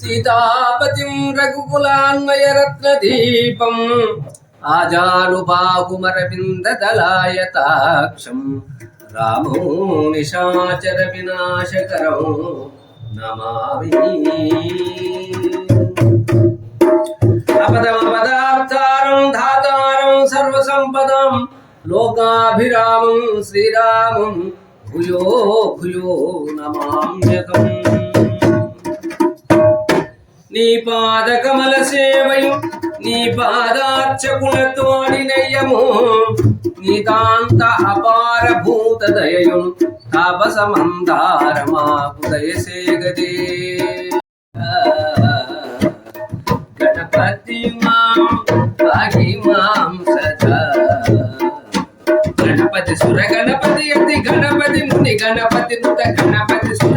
సీతాపతిం రఘుకులాన్వయరత్నదీపం ఆజానుబాహుమరవిందదలాయతాక్షం రామో నిశాచర వినాశకరం నమామి. అపదమపదార్థారం ధాతారం సర్వసంపదం లోకాభిరామం శ్రీరామం భూయో భూయో నమామ్యకం నీ పాదకమల సేవయు నీ పాదార్చకులతోడి నయ్యము. నీతాంత అపార భూత దయయు తాపస మందార మాకు దయసేగదే గణపతి మాం భాగి మాం సదా. గణపతి సుర గణపతి అతి గణపతి ముని గణపతి నుత గణపతి సుర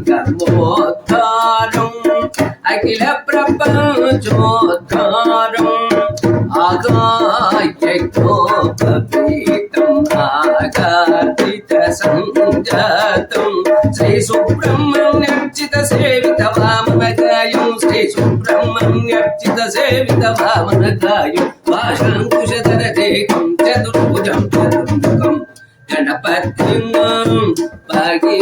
కర్మోద్ధారం అఖిల ప్రపంచోద్ధారం ఆగాయజ్ఞోపీతం ఆగార్పిత సంజాతం. శ్రీ సుబ్రహ్మణ్యర్చిత సేవిత వామనకాయం శ్రీ సుబ్రహ్మణ్యర్చిత సేవిత వామనకాయం భాషాంకుశధర దేకం చతుర్భుజం చతుర్ముఖం గణపతి పాగి